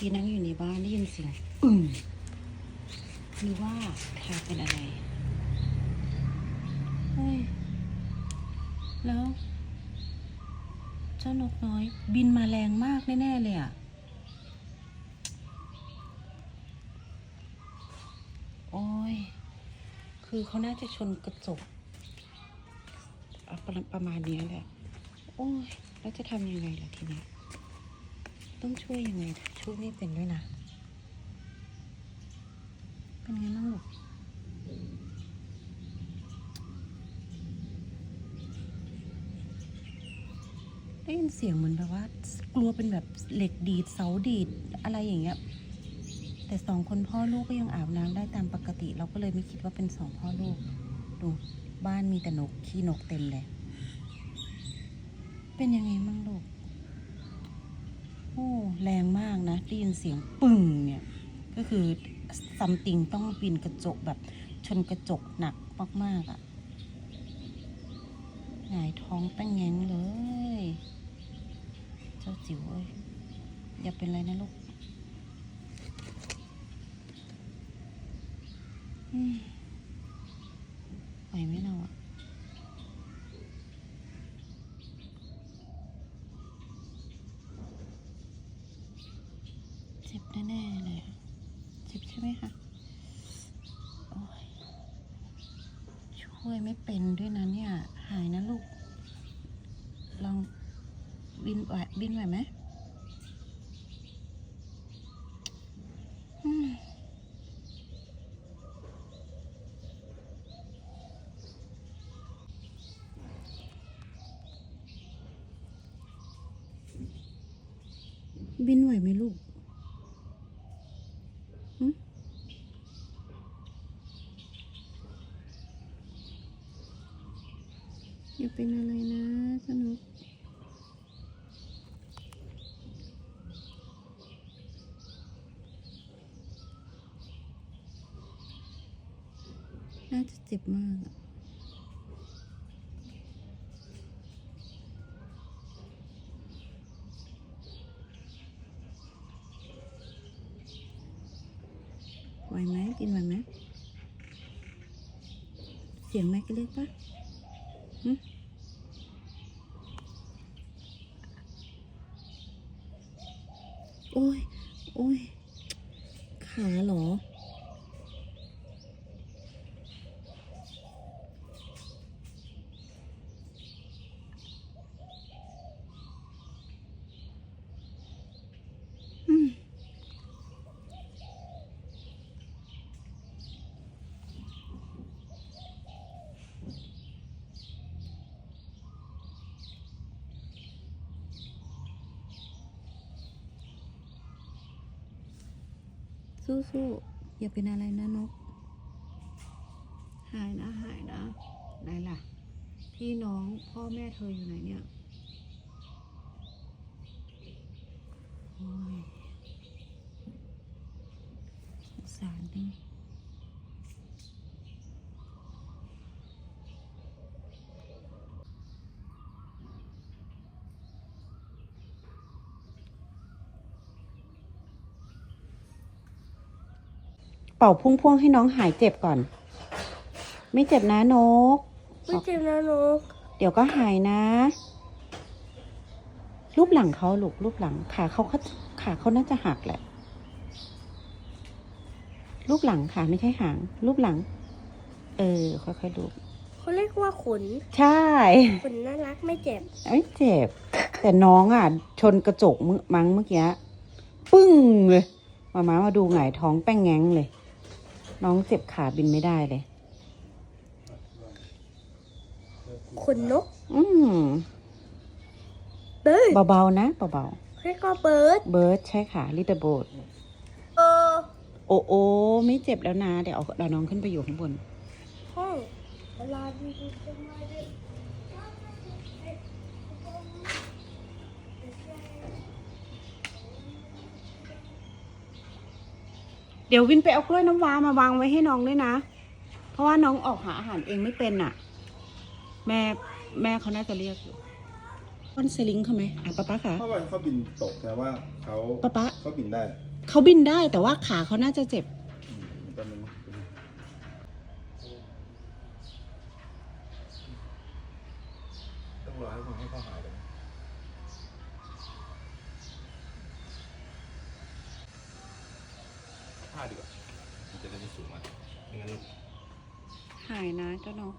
พี่นั่งอยู่ในบ้านได้ยินเสียงอึ้งหรือว่าเธอเป็นอะไรเฮ้ยแล้ว เจ้านกน้อย บินมาแรงมากแน่ ๆ เลยอะ โอ้ย คือเขาน่าจะชนกระจกเอาประประมาณนี้แหละ โอ้ย แล้วจะทำยังไงล่ะทีนี้ ต้องช่วยยังไงช่วยไม่เป็นด้วยนะ เป็นไงบ้างลูกได้ยินเสียงเหมือนแบบว่า กลัวเป็นแบบเหล็กดีดเสาดีดอะไรอย่างเงี้ย แต่สองคนพ่อลูกก็ยังอาบน้ำได้ตามปกติ เราก็เลยไม่คิดว่าเป็นสองพ่อลูก ดูบ้านมีแต่นกขี้นกเต็มเลย เป็นยังไงบ้างลูก โอ้แรงมากนะได้ยินเสียงปึ้งเนี่ย ก็คือซัมติงต้องปีนกระจกแบบชนกระจกหนักมากๆอะ่ะหงายท้องแป้งแงงเลย เจ้าจิ๋วเอ้ยอย่าเป็นไรนะลูกไหวไหมเราอะเจ็บแน่ๆเลยอะเจ็บใช่ ไหมคะช่วยไม่เป็นด้วยนะเนี่ย หายนะลูก ลองบินไหวบินไหวไหมอืมบินไหวไหมลูกหึอย่า เป็นอะไรนะสนุกน่าจะเจ็บมากอะไหวไหมกินไหวไหมเสียงแม่ก็เล็กปะหึ โอ้ย โอ้ย ขาเหรอม สู้ๆอย่าเป็นอะไรนะนก หายนะหายนะไหนล่ะ พี่น้องพ่อแม่เธออยู่ไหนเนี่ยโอ้ยสงสารดิ เป่าพุ่งพ่วงๆให้น้องหายเจ็บก่อน ไม่เจ็บนะนก ไม่เจ็บนะนก เดี๋ยวก็หายนะ รูปหลังเขาลูกรูปหลังขาเขาเขาขาเขาน่าจะหักแหละรูปหลังค่ะไม่ใช่หาง รูปหลัง เออ ค่อยๆดูเขาเรียกว่าขน ใช่ ขนน่ารักไม่เจ็บ ไม่เจ็บ แต่น้องอะ ชนกระจกมึมั้งเมื่อกี้ ปึ้งเลย มามามาดูหงายท้องแป้งแง้งเลย น้องเจ็บขาบินไม่ได้เลยขนนก อืมเบิร์ดเบาๆนะเบาเรียกว่าเบิร์ดๆเบิร์ดใช่ค่ะลิตเติ้ลโบดเออโอ้โอไม่เจ็บแล้วนะ เดี๋ยวเอาเอาน้องขึ้นไปอยู่ข้างบน ห้องเวลาดีจะมาดิ เดี๋ยววินไปเอากล้วยน้ำว้ามาวางไว้ให้น้องด้วยนะ เพราะว่าน้องออกหาอาหารเองไม่เป็นอะ แม่แม่เขาน่าจะเรียกอยู่ต้นสลิงเขาไหมอะป๊าป๊าค่ะ เพราะว่าเขาบินตกแต่ว่าเขาป๊าป๊า เขาบินได้เขาบินได้แต่ว่าขาเขาน่าจะเจ็บ อืมแป๊บนึงนะต้องรอให้มันให้เขาหายก่อนนะ ผ้าดีกว่า มันจะได้ไม่สูงมากไม่งั้นหายนะเจ้าน้อง